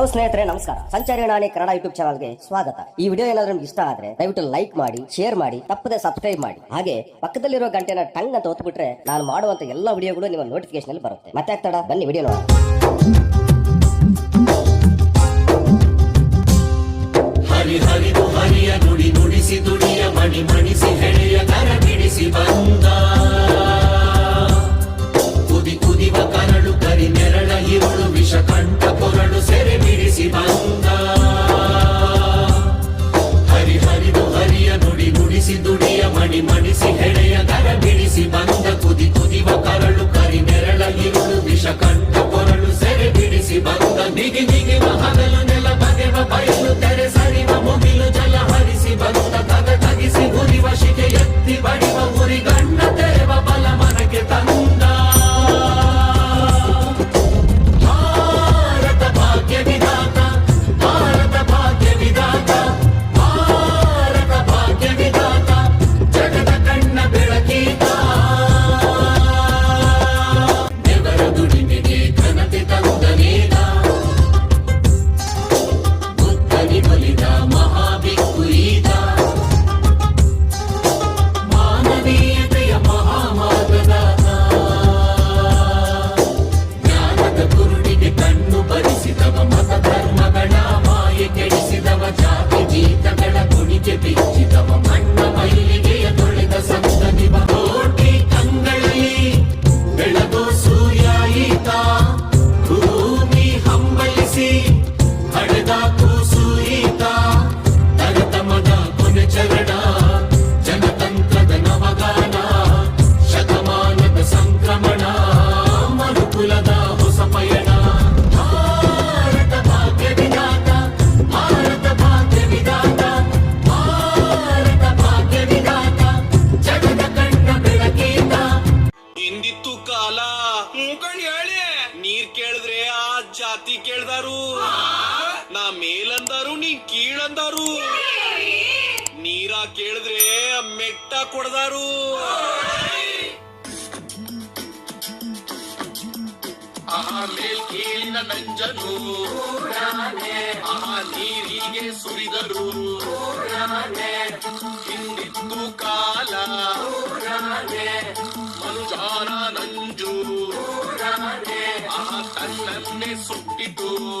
Hello ಸ್ನೇಹಿತರೆ, ನಮಸ್ಕಾರ. ಸಂಚಾರಿ ನಾಣಿ ಕನ್ನಡ ಯೂಟ್ಯೂಬ್ ಚಾನಲ್ಗೆ ಸ್ವಾಗತ. ಈ ವಿಡಿಯೋ ಏನಾದ್ರೂ ನಿಮ್ಗೆ ಇಷ್ಟ ಆದ್ರೆ ದಯವಿಟ್ಟು ಲೈಕ್ ಮಾಡಿ ಶೇರ್ ಮಾಡಿ, ತಪ್ಪದೆ ಸಬ್ಸ್ಕ್ರೈಬ್ ಮಾಡಿ. ಹಾಗೆ ಪಕ್ಕದಲ್ಲಿರೋ ಗಂಟೆನ ಟಂಗ್ ಅಂತ ಒತ್ಬಿಟ್ರೆ ನಾನು ಮಾಡುವಂತ ಎಲ್ಲ ವಿಡಿಯೋಗಳು ನಿಮ್ಮ ನೋಟಿಫಿಕೇಶನ್ ಅಲ್ಲಿ ಬರುತ್ತೆ. ಮತ್ತೆ ಆಗ್ತಾಡ ಬನ್ನಿ ವಿಡಿಯೋ ನೋಡಿ ಹರಿ ಹರಿಯ ನುಡಿ ನುಡಿಸಿ ಮಣಿ ಮಣಿಸಿ ನುಡಿ ನುಡಿಸಿ ದುಡಿಯ ಮಣಿ ಮೇಲಂದಾರು ನೀ ಕೀಳಂದಾರು. ನೀರ ಕೇಳಿದ್ರೆ ಮೆಟ್ಟ ಕೊಡ್ದಾರು. ಆಹಾ, ಮೇಲ್ ಕೀಳಿನ ನಂಜನು. ಆ ನೀರಿಗೆ ಸುರಿದರು. ಹಿಂದಿತ್ತು ಕಾಲ. ಮನುಜಾನ ನಂಜು. ಆ ತನ್ನನ್ನೇ ಸುಟ್ಟಿತು.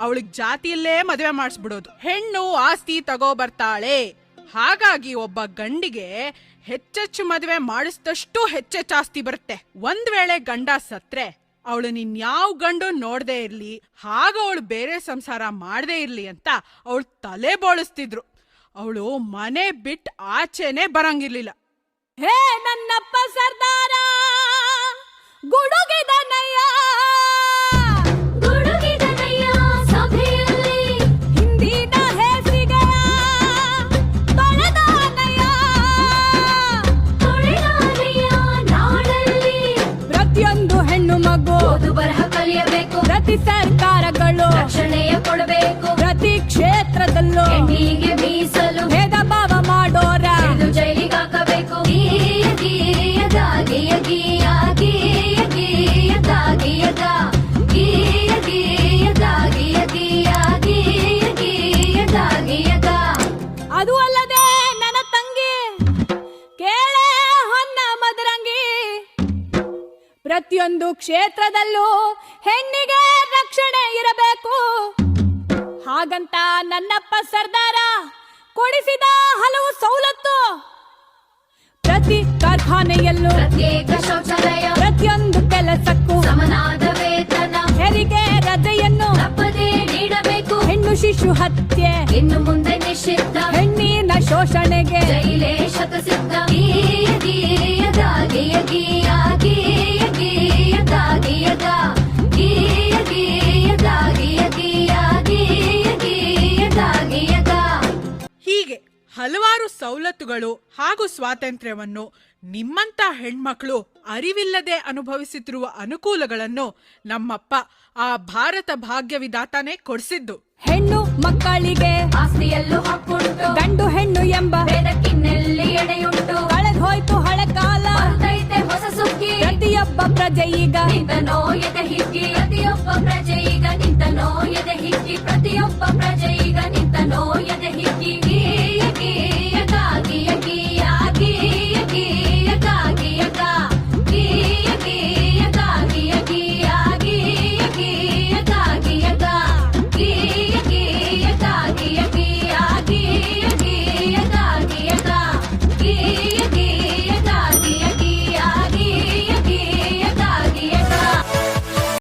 ಅವಳಿಗೆ ಜಾತಿಯಲ್ಲೇ ಮದುವೆ ಮಾಡಿಸ್ಬಿಡೋದು. ಹೆಣ್ಣು ಆಸ್ತಿ ತಗೋ ಬರ್ತಾಳೆ. ಹಾಗಾಗಿ ಒಬ್ಬ ಗಂಡಿಗೆ ಹೆಚ್ಚೆಚ್ಚು ಮದುವೆ ಮಾಡಿಸಿದಷ್ಟು ಹೆಚ್ಚೆಚ್ಚು ಆಸ್ತಿ ಬರುತ್ತೆ. ಒಂದ್ ವೇಳೆ ಗಂಡ ಸತ್ರೆ, ಅವಳು ಯಾವ ಗಂಡು ನೋಡದೇ ಇರ್ಲಿ, ಹಾಗ ಅವಳು ಬೇರೆ ಸಂಸಾರ ಮಾಡದೇ ಇರ್ಲಿ ಅಂತ ಅವಳು ತಲೆ ಬೋಳಿಸ್ತಿದ್ರು. ಅವಳು ಮನೆ ಬಿಟ್ಟು ಆಚೆನೆ ಬರಂಗಿರ್ಲಿಲ್ಲ. ಹೇ ನನ್ನಪ್ಪ ಸರ್ದಾರ, ಗುಡುಗಿದನಯ್ಯ ಪ್ರತಿಯೊಂದು ಕ್ಷೇತ್ರದಲ್ಲೂ ಹೆಣ್ಣಿಗೆ ರಕ್ಷಣೆ ಇರಬೇಕು. ಹಾಗಂತ ನನ್ನಪ್ಪ ಸರ್ದಾರ ಕೊಡಿಸಿದ ಹಲವು ಸವಲತ್ತು. ಪ್ರತಿ ಕಾರ್ಖಾನೆಯಲ್ಲೂ ಪ್ರತ್ಯೇಕ ಶೌಚಾಲಯ ಪ್ರತಿಯೊಂದು ಕೆಲಸಕ್ಕೂ ಸಮನಾದ ವೇತನ ಹೆರಿಗೆ ರಜೆಯನ್ನು ತಪ್ಪದೇ ನೀಡಬೇಕು. ಹೆಣ್ಣು ಶಿಶು ಹತ್ಯೆ ಇನ್ನು ಮುಂದೆ ನಿಷಿದ್ಧ ಹೆಣ್ಣಿನ ಶೋಷಣೆಗೆ ಜೈಲೇ ಶತಸಿದ್ಧ. ಗೀಯ ಗೀಯ ಗೀಯ ಗೀಯ ಗೀಯ. ಹೀಗೆ ಹಲವಾರು ಸವಲತ್ತುಗಳು ಹಾಗೂ ಸ್ವಾತಂತ್ರ್ಯವನ್ನು ನಿಮ್ಮಂತ ಹೆಣ್ಮಕ್ಳು ಅರಿವಿಲ್ಲದೆ ಅನುಭವಿಸುತ್ತಿರುವ ಅನುಕೂಲಗಳನ್ನು ನಮ್ಮಪ್ಪ ಆ ಭಾರತ ಭಾಗ್ಯ ವಿಧಾತಾನೇ ಕೊಡಿಸಿದ್ದು. ಹೆಣ್ಣು ಮಕ್ಕಳಿಗೆ ಆಸ್ತಿಯಲ್ಲೂ ಹಕ್ಕುಂಟು. ಗಂಡು ಹೆಣ್ಣು ಎಂಬ ಭೇದಕ್ಕಿನ್ನೆಲ್ಲಿ ಎಡೆಯುಂಟು. ಕಳೆದ್ ಹೋಯ್ತು ಹಳೆ ಕಾಲ. ಹೊಸ ಸುಗ್ಗಿ ಪ್ರತಿಯೊಬ್ಬ ಪ್ರಜೆ ಈಗ ನಿಂತ ನೋಯದ ಹಿಗ್ಗಿ ಪ್ರತಿಯೊಬ್ಬ ಪ್ರಜೆ ಈಗ